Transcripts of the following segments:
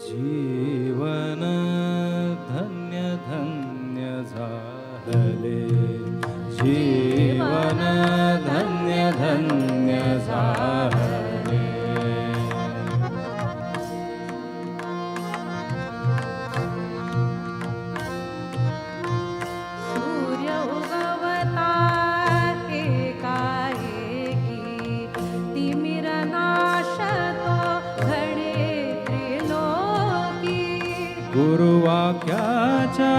जीवन धन्य धन्य झाले. जी गुरुवाक्याच्या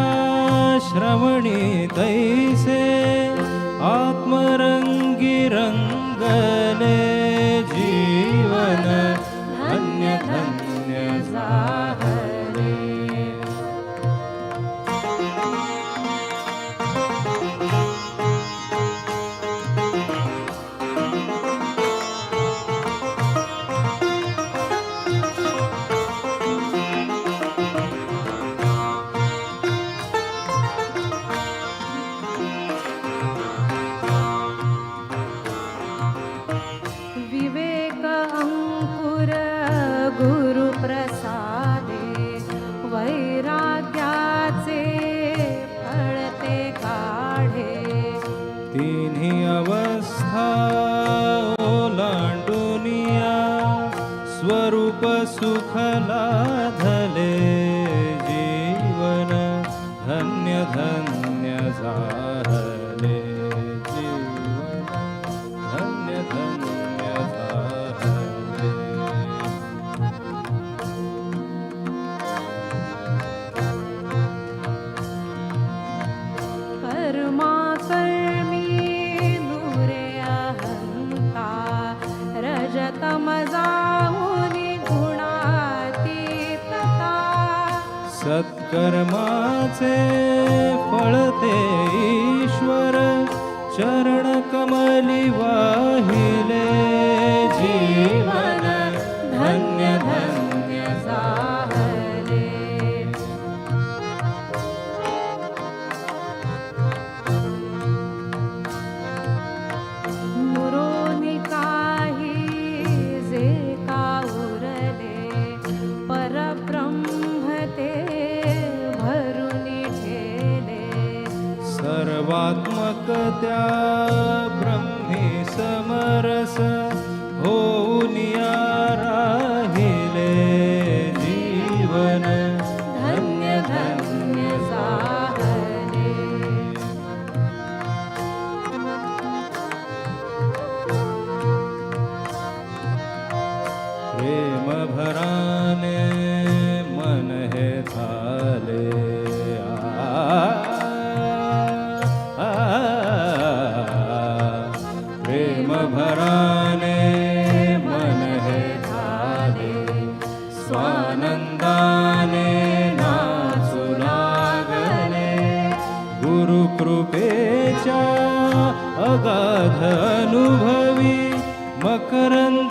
श्रवणे तैसे आत्मरंग तिन्ही अवस्था ओलांडूनिया स्वरूप सुखला समजावुनी गुणातीतता सत्कर्माचे फळते ईश्वर चर कृपेचा अगाध अनुभवी मकरन्दारमविले